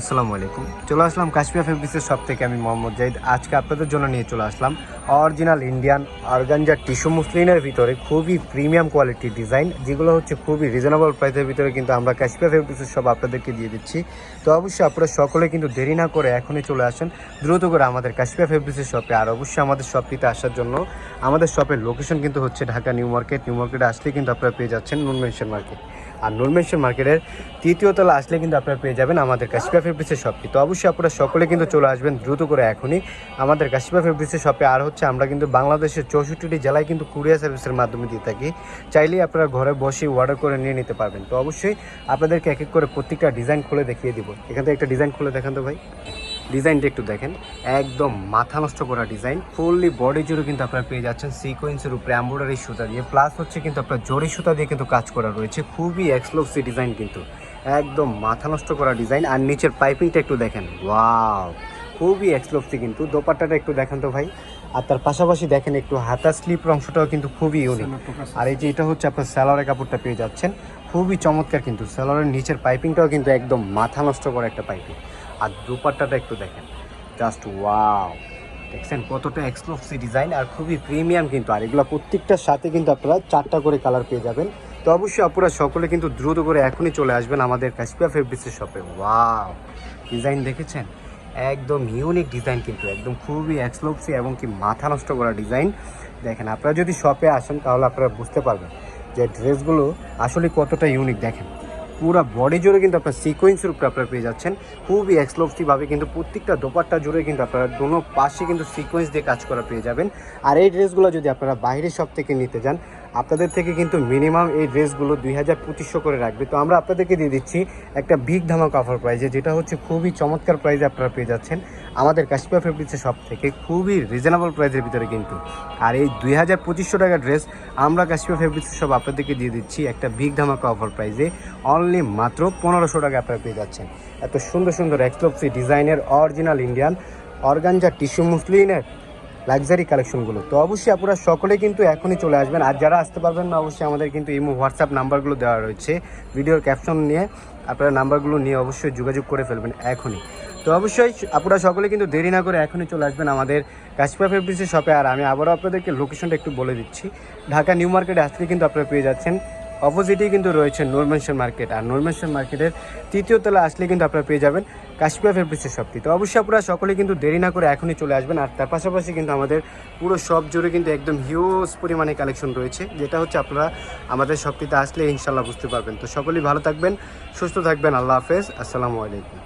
আসসালামু আলাইকুম। চলে আসলাম কাশ্মীর ফেব্রিক্সের সব থেকে আমি মোহাম্মদ জাহিদ। আজকে আপনাদের জন্য নিয়ে চলে আসলাম অরিজিনাল ইন্ডিয়ান অর্গানজার টিস্যু মুসলিনের ভিতরে খুবই প্রিমিয়াম কোয়ালিটির ডিজাইন যেগুলো হচ্ছে খুবই রিজনেবল প্রাইসের ভিতরে কিন্তু আমরা কাশ্মীর ফেব্রিক্সের সব আপনাদেরকে দিয়ে দিচ্ছি। তো অবশ্যই আপনারা সকলে কিন্তু দেরি না করে এখনই চলে আসেন, দ্রুত করে আমাদের কাশ্মীর ফেব্রিক্সের শপে। আর অবশ্যই আমাদের শপটিতে আসার জন্য আমাদের শপের লোকেশন কিন্তু হচ্ছে ঢাকা নিউ মার্কেট। নিউ মার্কেটে আসলে কিন্তু আপনারা পেয়ে যাচ্ছেন নুন মেনশন মার্কেট। আর নুরমেনশন মার্কেটের তৃতীয় তলা আসলে কিন্তু আপনারা পেয়ে যাবেন আমাদের কাশিপা ফেব্রিক্সের শপটি। তো অবশ্যই আপনারা সকলে কিন্তু চলে আসবেন দ্রুত করে এখনই আমাদের কাশিপা ফেব্রিক্সের শপে। আর হচ্ছে আমরা কিন্তু বাংলাদেশের চৌষট্টিটি জেলায় কিন্তু কুরিয়ার সার্ভিসের মাধ্যমে দিয়ে থাকি। চাইলেই আপনারা ঘরে বসে অর্ডার করে নিয়ে নিতে পারবেন। তো অবশ্যই আপনাদেরকে এক এক করে প্রত্যেকটা ডিজাইন খুলে দেখিয়ে দিব। এখান থেকে একটা ডিজাইন খুলে দেখান তো ভাই। ডিজাইনটা একটু দেখেন। একদম মাথা নষ্ট করা ডিজাইন। ফুললি বডি জুড়ে কিন্তু আপনারা পেয়ে যাচ্ছেন সিকোয়েন্সের উপরে অ্যাম্বোডারি সুতা দিয়ে। প্লাস হচ্ছে কিন্তু আপনার জরি সুতা দিয়ে কিন্তু কাজ করা রয়েছে। খুবই এক্সক্লুসিভ ডিজাইন কিন্তু। একদম মাথা নষ্ট করা ডিজাইন। আর নিচের পাইপিংটা একটু দেখেন। ওয়াও খুবই এক্সক্লুসিভ কিন্তু। দোপাট্টাটা একটু দেখেন তো ভাই। আর তার পাশাপাশি দেখেন একটু হাতা স্লিপ অংশটাও কিন্তু খুবই ইউনিক আর এই যে এটা হচ্ছে আপনার স্যালোয়ারের কাপড়টা পেয়ে যাচ্ছেন। খুবই চমৎকার কিন্তু স্যালোয়ারের নিচের পাইপিংটাও কিন্তু একদম মাথা নষ্ট করা একটা পাইপিং আর দুপাট্টাটা একটু দেখেন। জাস্ট ওয়াও দেখছেন কতটা এক্সক্লুসিভ ডিজাইন আর খুবই প্রিমিয়াম কিন্তু। আর এগুলো প্রত্যেকটার সাথে কিন্তু আপনারা চারটা করে কালার পেয়ে যাবেন। তো অবশ্যই আপনারা সকলে কিন্তু দ্রুত করে এখনই চলে আসবেন আমাদের কাশপিয়া ফেব্রিক্সের শপে ওয়াও ডিজাইন দেখেছেন? একদম ইউনিক ডিজাইন কিন্তু, একদম খুবই এক্সক্লুসিভ এবং কি মাথা নষ্ট করা ডিজাইন দেখেন, আপনারা যদি শপে আসেন, তাহলে আপনারা বুঝতে পারবেন যে ড্রেসগুলো আসলে কতটা ইউনিক দেখেন, পুরো বডি জুড়ে কিন্তু আপনার সিকোয়েন্সের উপরে আপনারা পেয়ে যাচ্ছেন। খুবই এক্সক্লুসিভভাবে কিন্তু প্রত্যেকটা দোপাট্টা জুড়ে কিন্তু আপনারা দোনো পাশে কিন্তু সিকোয়েন্স দিয়ে কাজ করা পেয়ে যাবেন। আর এই ড্রেসগুলো যদি আপনারা বাইরের শপ থেকে নিতে যান আপনাদের থেকে কিন্তু মিনিমাম এই ড্রেসগুলো দুই হাজার পঁচিশশো করে রাখবে। তো আমরা আপনাদেরকে দিয়ে দিচ্ছি একটা বিগ ধামাক অফার প্রাইজে যেটা হচ্ছে খুবই চমৎকার প্রাইজে আপনারা পেয়ে যাচ্ছেন। আমাদের কাশ্মীর ফেব্রিক্সের সব থেকে খুবই রিজনেবল প্রাইজের ভিতরে কিন্তু। আর এই দুই হাজার পঁচিশশো টাকার ড্রেস আমরা কাশ্মীর ফেব্রিক্সের সব আপনাদেরকে দিয়ে দিচ্ছি একটা বিগ ধামাকা অফার প্রাইজে অনলি মাত্র পনেরোশো টাকা আপনারা পেয়ে যাচ্ছেন। এত সুন্দর সুন্দর এক্সপ্লোসি ডিজাইনের অরিজিনাল ইন্ডিয়ান অর্গানজা টিস্যু মুসলিনের লাক্সারি কালেকশনগুলো। তো অবশ্যই আপনারা সকলে কিন্তু এখনই চলে আসবেন। আর যারা আসতে পারবেন না, অবশ্যই আমাদের কিন্তু ইমো হোয়াটসঅ্যাপ নাম্বারগুলো দেওয়া রয়েছে। ভিডিওর ক্যাপশন নিয়ে আপনারা নাম্বারগুলো নিয়ে অবশ্যই যোগাযোগ করে ফেলবেন এখনই। তো অবশ্যই আপনারা সকলে কিন্তু দেরি না করে এখনই চলে আসবেন আমাদের কাশিপা ফেব্রিক্সের শপে আর আমি আবারও আপনাদেরকে লোকেশনটা একটু বলে দিচ্ছি। ঢাকা নিউ মার্কেটে আসলে কিন্তু আপনারা পেয়ে যাচ্ছেন অপোজিটেই কিন্তু রয়েছে নূরমেনশন মার্কেট আর নূরমেনশন মার্কেটের তৃতীয় তলা আসলে কিন্তু আপনারা পেয়ে যাবেন কাশ্মীর ফেব্রিক্সের শপটি তো অবশ্যই আপনারা সকলে কিন্তু দেরি না করে এখনই চলে আসবেন। আর তার পাশাপাশি কিন্তু আমাদের পুরো শপ জুড়ে কিন্তু একদম হিউজ পরিমাণে কালেকশন রয়েছে, যেটা হচ্ছে আপনারা আমাদের শপটিতে আসলে ইনশাল্লাহ বুঝতে পারবেন। তো সকলেই ভালো থাকবেন, সুস্থ থাকবেন। আল্লাহ হাফেজ। আসসালামু আলাইকুম।